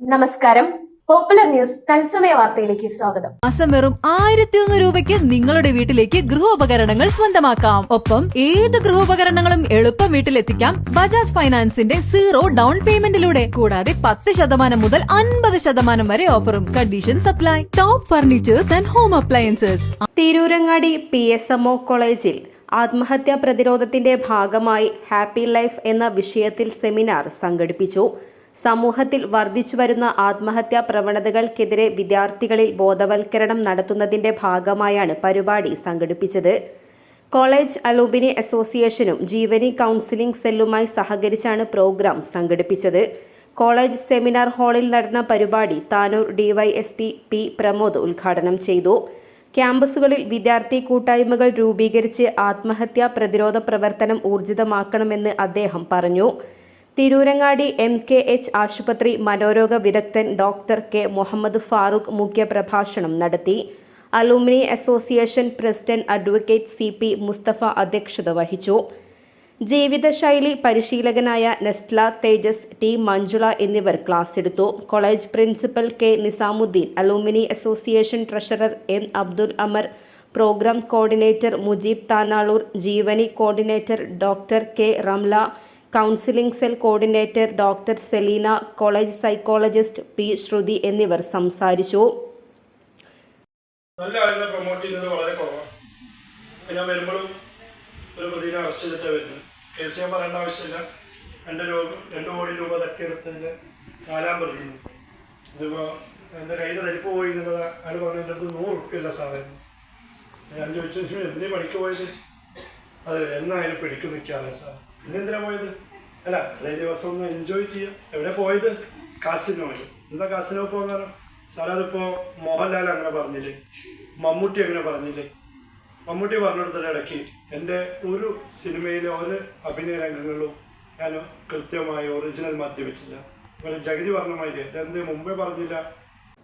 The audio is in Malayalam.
നമസ്കാരം. പോപ്പുലർ ന്യൂസ് തത്സമയ വാർത്തയിലേക്ക് സ്വാഗതം. മാസം വെറും ആയിരത്തി ഒന്ന് രൂപയ്ക്ക് നിങ്ങളുടെ വീട്ടിലേക്ക് ഗൃഹോപകരണങ്ങൾ സ്വന്തമാക്കാം. ഒപ്പം ഏത് ഗൃഹോപകരണങ്ങളും എളുപ്പം വീട്ടിലെത്തിക്കാം ബജാജ് ഫൈനാൻസിന്റെ സീറോ ഡൗൺ പേയ്മെന്റിലൂടെ. കൂടാതെ പത്ത് ശതമാനം മുതൽ അൻപത് ശതമാനം വരെ ഓഫറും condition supply top furniture and home appliances Tirurangadi P S M O കോളേജിൽ ആത്മഹത്യാ പ്രതിരോധത്തിന്റെ ഭാഗമായി ഹാപ്പി ലൈഫ് എന്ന വിഷയത്തിൽ സെമിനാർ സംഘടിപ്പിച്ചു. സമൂഹത്തിൽ വർദ്ധിച്ചു വരുന്ന ആത്മഹത്യാ പ്രവണതകൾക്കെതിരെ വിദ്യാർത്ഥികളിൽ ബോധവൽക്കരണം നടത്തുന്നതിന്റെ ഭാഗമായാണ് പരിപാടി സംഘടിപ്പിച്ചത്. കോളേജ് അലൂബിനി അസോസിയേഷനും ജീവനി കൗൺസിലിംഗ് സെല്ലുമായി സഹകരിച്ചാണ് പ്രോഗ്രാം സംഘടിപ്പിച്ചത്. കോളേജ് സെമിനാർ ഹാളിൽ നടന്ന പരിപാടി താനൂർ ഡിവൈഎസ്പി പി പ്രമോദ് ഉദ്ഘാടനം ചെയ്തു. ക്യാമ്പസുകളിൽ വിദ്യാർത്ഥി കൂട്ടായ്മകൾ രൂപീകരിച്ച് ആത്മഹത്യാ പ്രതിരോധ പ്രവർത്തനം ഊർജിതമാക്കണമെന്ന് അദ്ദേഹം പറഞ്ഞു. തിരൂരങ്ങാടി എം കെ എച്ച് ആശുപത്രി മനോരോഗ വിദഗ്ധൻ ഡോക്ടർ കെ മുഹമ്മദ് ഫാറൂഖ് മുഖ്യപ്രഭാഷണം നടത്തി. Alumni association president advocate C P Mustafa അധ്യക്ഷത വഹിച്ചു. ജീവിതശൈലി പരിശീലകനായ നെസ്ല തേജസ് ടി മഞ്ജുള എന്നിവർ ക്ലാസ് എടുത്തു. College principal K Nizamuddin alumni association treasurer M Abdul Amar programme coordinator Mujeeb Thanalur Jeevani coordinator doctor K Ramla counselling cell coordinator doctor Selina college psychologist P Shruthi എന്നിവർ സംസാരിച്ചു. നല്ല ആളുകളെ പ്രൊമോട്ട് ചെയ്യുന്നത് വളരെ കുറവാണ് ഞാൻ വരുമ്പോഴും ഒരു പ്രതിനെ അറസ്റ്റ് ചെയ്തിട്ട് വരുന്നത്. കേസ് ഞാൻ പറയേണ്ട ആവശ്യമില്ല. രണ്ട് രൂപ രണ്ട് കോടി രൂപ തട്ടിയെടുത്തതിന്റെ നാലാം പ്രതി ഇതിപ്പോൾ എന്റെ കയ്യിൽ തരിപ്പ് പോയി എന്നുള്ളത് അയാൾ പറഞ്ഞു എന്റെ അടുത്ത് നൂറ് റുപ്യല്ല സാധനം ഞാൻ ചോദിച്ചു എന്തിനാ പണിക്ക് പോയത്? അത് എന്നായാലും പിടിക്കും നിൽക്കാതെ സാർ. പിന്നെ എന്തിനാ പോയത്? അല്ല അത്രയും ദിവസം ഒന്ന് എൻജോയ് ചെയ്യാം. എവിടെ പോയത്? കാസിനോയിൽ എന്താ കാസിനോ പോകാറ് സാർ അതിപ്പോ മോഹൻലാൽ അങ്ങനെ പറഞ്ഞില്ലേ? മമ്മൂട്ടി അങ്ങനെ പറഞ്ഞില്ലേ? മമ്മൂട്ടി പറഞ്ഞിടത്തിന്റെ ഇടയ്ക്ക് എന്റെ ഒരു സിനിമയിലെ ഒരു അഭിനയ രംഗങ്ങളിലും ഞാൻ കൃത്യമായി ഒറിജിനൽ മദ്യപിച്ചില്ല ഇവിടെ ജഗതി പറഞ്ഞ മാതിരി എന്ത് മുമ്പേ പറഞ്ഞില്ല.